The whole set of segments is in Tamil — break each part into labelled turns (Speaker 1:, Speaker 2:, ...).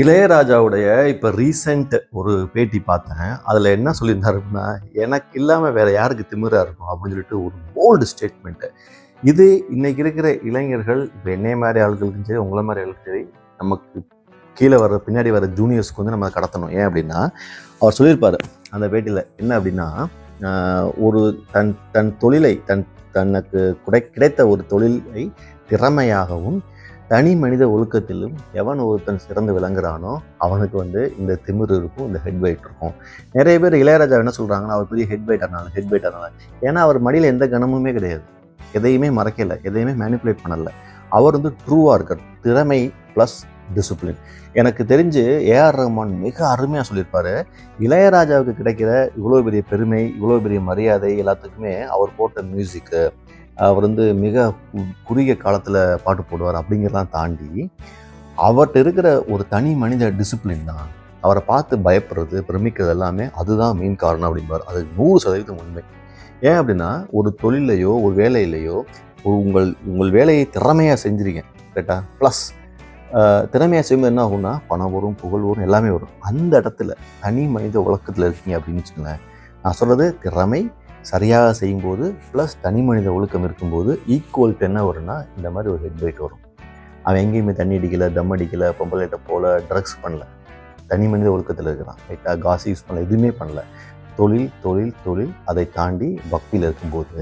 Speaker 1: இளையராஜாவுடைய இப்போ ரீசெண்ட் ஒரு பேட்டி பார்த்தேன். அதில் என்ன சொல்லியிருந்தாரு அப்படின்னா எனக்கு இல்லாமல் வேறு யாருக்கு திமிராக இருக்கும்? அப்படின்னு சொல்லிட்டு ஒரு போல்டு ஸ்டேட்மெண்ட்டு இது இன்றைக்கி இருக்கிற இளைஞர்கள் இப்போ என்னைய மாதிரி ஆளுகளுக்கும் சரி உங்களை மாதிரி ஆளுக்கும் சரி நமக்கு கீழே வர பின்னாடி வர ஜூனியர்ஸ்க்கு வந்து நம்ம அதை கடத்தணும். ஏன் அப்படின்னா அவர் சொல்லியிருப்பார் அந்த பேட்டியில். என்ன அப்படின்னா ஒரு தன் தன் தொழிலை தன் தனக்கு குடை கிடைத்த ஒரு தொழிலை திறமையாகவும் தனி மனித ஒழுக்கத்திலும் எவன் ஒருத்தன் சிறந்து விளங்குறானோ அவனுக்கு வந்து இந்த திமிர் இருக்கும் இந்த ஹெட் வெயிட் இருக்கும். நிறைய பேர் இளையராஜா என்ன சொல்கிறாங்கன்னா அவர் பெரிய ஹெட் வெயிட்டர்னால ஹெட் வெயிட்டர்னால ஏன்னா அவர் மடியில் எந்த கணமுமே கிடையாது. எதையுமே மறக்கலை எதையுமே மேனிப்புலேட் பண்ணலை. அவர் வந்து ட்ரூவாக இருக்கார். திறமை ப்ளஸ் டிசிப்ளின் எனக்கு தெரிஞ்சு ஏஆர் ரஹ்மான் மிக அருமையாக சொல்லியிருப்பார். இளையராஜாவுக்கு கிடைக்கிற இவ்வளோ பெரிய பெருமை இவ்வளோ பெரிய மரியாதை எல்லாத்துக்குமே அவர் போட்ட மியூசிக்கு அவர் வந்து மிக கு- குறுகிய காலத்தில் பாட்டு போடுவார் அப்படிங்கிறதெல்லாம் தாண்டி அவர்கிட்ட இருக்கிற ஒரு தனி மனித டிசிப்ளின் தான். அவரை பார்த்து பயப்படுறது பிரமிக்கிறது எல்லாமே அதுதான் மெயின் காரணம் அப்படிம்பார். அது நூறு சதவீதம் உண்மை. ஏன் அப்படின்னா ஒரு தொழிலையோ ஒரு வேலையிலையோ ஒரு உங்கள் உங்கள் வேலையை திறமையாக செஞ்சிருக்கேன் கரெக்டா ப்ளஸ் திறமையாக செய்யும்போது என்ன ஆகும்னா பணம் வரும் புகழ் வரும் எல்லாமே வரும். அந்த இடத்துல தனி மனித உலக்கத்தில் இருக்கீங்க அப்படின்னு வச்சுக்கோங்களேன். நான் சொல்கிறது திறமை சரியாக செய்யும்போது ப்ளஸ் தனி மனித ஒழுக்கம் இருக்கும்போது ஈக்குவல் என்ன வரும்னா இந்த மாதிரி ஒரு ஹெட் வெயிட் வரும். அவன் எங்கேயுமே தண்ணி அடிக்கலை தம் அடிக்கலை பொம்பளைகிட்ட போல ட்ரக்ஸ் பண்ணல. தனி மனித ஒழுக்கத்தில் இருக்கிறான் ரைட்டாக காசு யூஸ் பண்ணல எதுவுமே பண்ணல. தொழில் தொழில் தொழில் அதை தாண்டி பக்தியில் இருக்கும்போது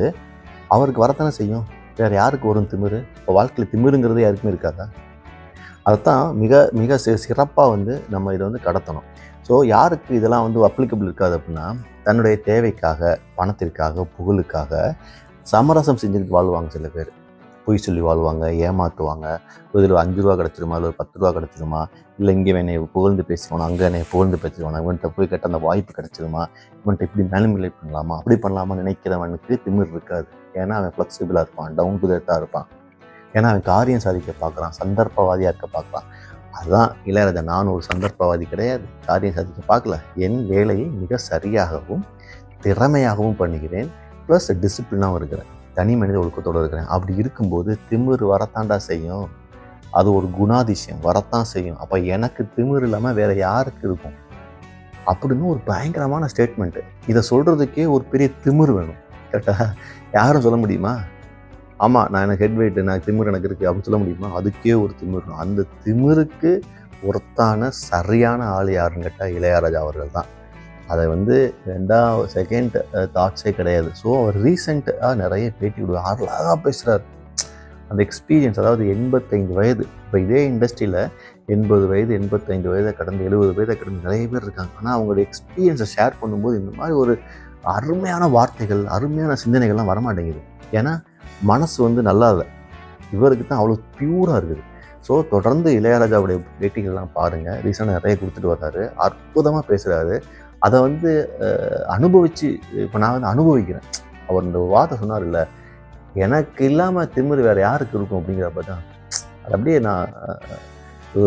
Speaker 1: அவருக்கு வரத்தானே செய்யும்? வேறு யாருக்கு வரும் திமிரு? இப்போ வாழ்க்கையில் திமிருங்கிறது யாருக்குமே இருக்காதா? அதைத்தான் மிக மிக சிறப்பாக வந்து நம்ம இதை வந்து கடத்தணும். ஸோ யாருக்கு இதெல்லாம் வந்து அப்ளிகபிள் இருக்காது அப்படின்னா தன்னுடைய தேவைக்காக பணத்திற்காக புகழுக்காக சமரசம் செஞ்சுக்கிட்டு வாழ்வாங்க சில பேர். பொய் சொல்லி வாழ்வாங்க ஏமாற்றுவாங்க இதில் அஞ்சு ரூபா கிடச்சிருமா? இல்லை பத்து ரூபா கிடச்சிருமா? இல்லை இங்கே என்னை புகழ்ந்து பேசுவானா? அங்கே என்னை புகழ்ந்து பேசுவானா? இவன்கிட்ட போய் கேட்ட அந்த வாய்ப்பு கிடச்சிருமா? இவன்கிட்ட இப்படி மேனிமுலேட் பண்ணலாமா? அப்படி பண்ணலாமா நினைக்கிறவனுக்கு திமிர் இருக்காது. ஏன்னா அவன் ஃப்ளெக்சிபிளாக இருப்பான் டவுன் டு தான் இருப்பான். ஏன்னா அவன் காரியம் சாதிக்க பார்க்குறான் சந்தர்ப்பவாதியாக இருக்க பார்க்குறான். அதுதான் இளையராஜா நான் ஒரு சந்தர்ப்பவாதி கிடையாது. காரியம் சாதிக்க பார்க்கல. என் வேலையை மிக சரியாகவும் திறமையாகவும் பண்ணுகிறேன் ப்ளஸ் டிசிப்ளினாகவும் இருக்கிறேன். தனி மனித ஒழுக்கத்தோடு இருக்கிறேன். அப்படி இருக்கும்போது திமிரு வரத்தாண்டா செய்யும்? அது ஒரு குணாதிசயம். வரத்தான் செய்யும். அப்போ எனக்கு திமிரு இல்லாமல் வேறு யாருக்கு இருக்கும்? அப்படின்னு ஒரு பயங்கரமான ஸ்டேட்மெண்ட்டு இதை சொல்கிறதுக்கே ஒரு பெரிய திமிரு வேணும். கரெக்டாக யாரும் சொல்ல முடியுமா? ஆமாம் நான் எனக்கு ஹெட் வெயிட் நான் திமிரு எனக்கு இருக்குது அப்படின்னு சொல்ல முடியுமா? அதுக்கே ஒரு திமிர். அந்த திமிருக்கு ஒருத்தான சரியான ஆள் யாருன்னு கேட்டால் இளையராஜா அவர்கள் தான். அதை வந்து ரெண்டாவது செகண்ட் தாட்ஸே கிடையாது. ஸோ அவர் ரீசெண்டாக நிறைய பேட்டி விடுவார். அழகாக பேசுகிறார் அந்த எக்ஸ்பீரியன்ஸ் அதாவது எண்பத்தைந்து வயது. இப்போ இதே இண்டஸ்ட்ரியில் எண்பது வயது எண்பத்தைந்து வயதை கடந்து எழுபது வயதை கடந்து நிறைய பேர் இருக்காங்க. ஆனால் அவங்களோட எக்ஸ்பீரியன்ஸை ஷேர் பண்ணும்போது இந்த மாதிரி ஒரு அருமையான வார்த்தைகள் அருமையான சிந்தனைகள்லாம் வரமாட்டேங்குது. ஏன்னா மனசு வந்து நல்லா இல்லை. இவருக்கு தான் அவ்வளோ பியூராக இருக்குது. ஸோ தொடர்ந்து இளையராஜாவுடைய பேட்டிகள்லாம் பாருங்கள் ரீசெண்டாக நிறைய கொடுத்துட்டு வர்றாரு. அற்புதமாக பேசுகிறாரு அதை வந்து அனுபவித்து இப்போ நான் வந்து அனுபவிக்கிறேன். அவர் இந்த வார்த்தை சொன்னார் இல்லை எனக்கு இல்லாமல் திமிரு வேறு யாருக்கு இருக்கும்? அப்படிங்கிறப்ப தான். அது அப்படியே நான்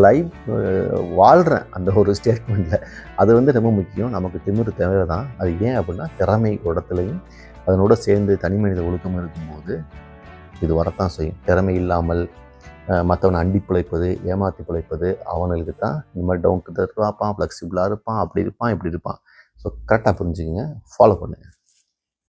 Speaker 1: லைவ் வாழ்கிறேன் அந்த ஒரு ஸ்டேட்மெண்ட்டில் அது வந்து ரொம்ப முக்கியம். நமக்கு திமிரு தேவை தான் அது ஏன் அப்படின்னா திறமை இடத்துலையும் அதனோட சேர்ந்து தனி மனித ஒழுக்கம் இருக்கும்போது இது வரத்தான் செய்யும். திறமை இல்லாமல் மற்றவனை அண்டி பிழைப்பது ஏமாற்றி பிழைப்பது அவனுக்கு தான் இந்த மாதிரி டவுன் டு இருப்பான் ஃப்ளெக்சிபிளாக இருப்பான் அப்படி இருப்பான் இப்படி இருப்பான். ஸோ கரெக்டாக புரிஞ்சுக்கங்க. ஃபாலோ பண்ணுங்கள்